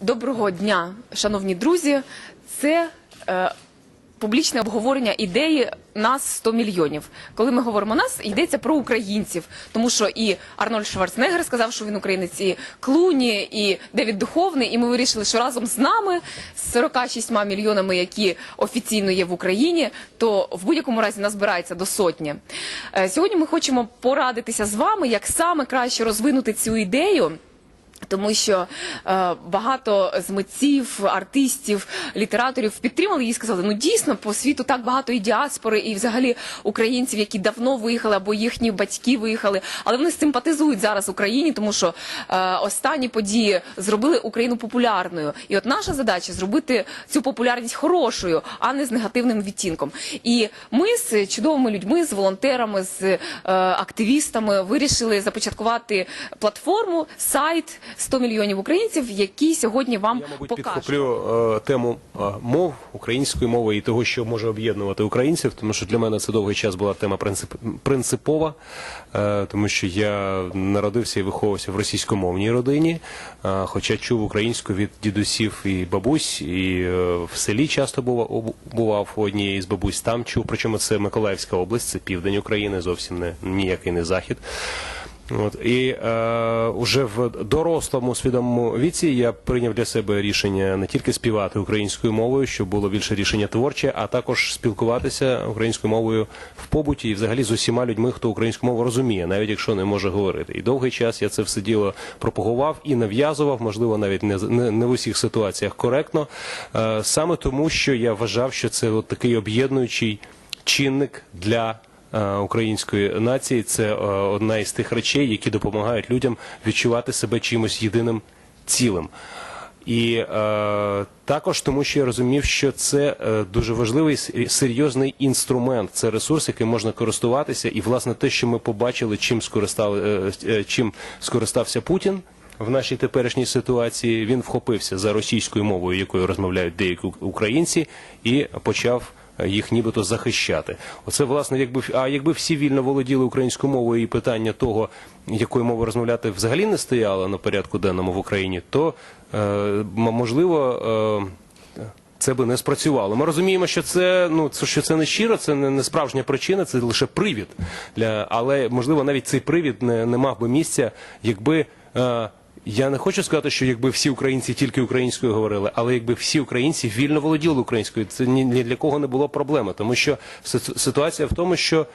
Доброго дня, шановні друзі. Це е, публічне обговорення ідеї нас 100 мільйонів. Коли ми говоримо нас, йдеться про українців, тому що і Арнольд Шварценеггер сказав, що він українець, і Клуні, і Девід Духовний. І ми вирішили, що разом з нами, з 46 мільйонами, які офіційно є в Україні, то в будь-якому разі назбирається до сотні. Е, Сьогодні ми хочемо порадитися з вами, як саме краще розвинути цю ідею. Тому що е, багато з митців, артистів, літераторів підтримали її і сказали, ну дійсно по світу так багато і діаспори, і взагалі українців, які давно виїхали або їхні батьки виїхали, але вони симпатизують зараз Україні, тому що е, останні події зробили Україну популярною. І от наша задача зробити цю популярність хорошою, а не з негативним відтінком. І ми з чудовими людьми, з волонтерами, з е, активістами вирішили започаткувати платформу, сайт 100 мільйонів українців, які сьогодні вам Я, мабуть, покажуть. підхоплю е, тему е, мов української мови і того, що може об'єднувати українців, тому що для мене це довгий час була тема принцип, принципова, е, тому що я народився і виховувався в російськомовній родині, е, хоча чув українську від дідусів і бабусь, і е, в селі часто бував, бував у однієї з бабусь там чув, причому це Миколаївська область, це південь України, зовсім не ніякий не захід. От і е, уже в дорослому свідомому віці я прийняв для себе рішення не тільки співати українською мовою, щоб було більше рішення творче, а також спілкуватися українською мовою в побуті і взагалі з усіма людьми, хто українську мову розуміє, навіть якщо не може говорити. І довгий час я це все діло пропагував і нав'язував, можливо, навіть не, не, не в усіх ситуаціях коректно, е, саме тому, що я вважав, що це от такий об'єднуючий чинник для української нації. Це е, одна із тих речей, які допомагають людям відчувати себе чимось єдиним цілим. І е, також тому, що я розумів, що це е, дуже важливий серйозний інструмент. Це ресурс, яким можна користуватися, і власне те, що ми побачили, чим скористали, е, е, чим скористався Путін. В нашій теперішній ситуації він вхопився за російською мовою, якою розмовляють деякі українці, і почав е, їх нібито захищати. Оце власне, якби а якби всі вільно володіли українською мовою і питання того, якою мовою розмовляти, взагалі не стояло на порядку денному в Україні, то е, можливо. Е, це би не спрацювало. Ми розуміємо, що це ну що це не щиро, це не, не справжня причина, це лише привід. Для але можливо навіть цей привід не, не мав би місця, якби. Е, я не хочу сказати, що якби всі українці тільки українською говорили, але якби всі українці вільно володіли українською, це ні, для кого не було проблеми, тому що ситуація в тому, що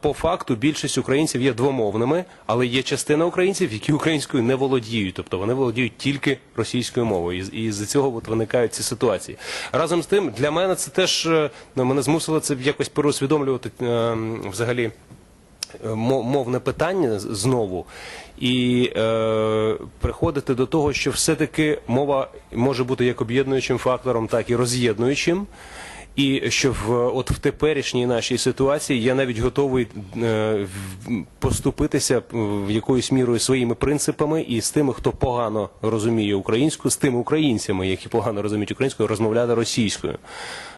по факту більшість українців є двомовними, але є частина українців, які українською не володіють, тобто вони володіють тільки російською мовою, і, і з цього от виникають ці ситуації. Разом з тим, для мене це теж е, ну, мене змусило це якось переусвідомлювати е, взагалі мовне питання знову і е, приходити до того, що все-таки мова може бути як об'єднуючим фактором, так і роз'єднуючим. І що в от в теперішній нашій ситуації я навіть готовий е, поступитися в якоюсь мірою своїми принципами і з тими, хто погано розуміє українську, з тими українцями, які погано розуміють українську, розмовляти російською.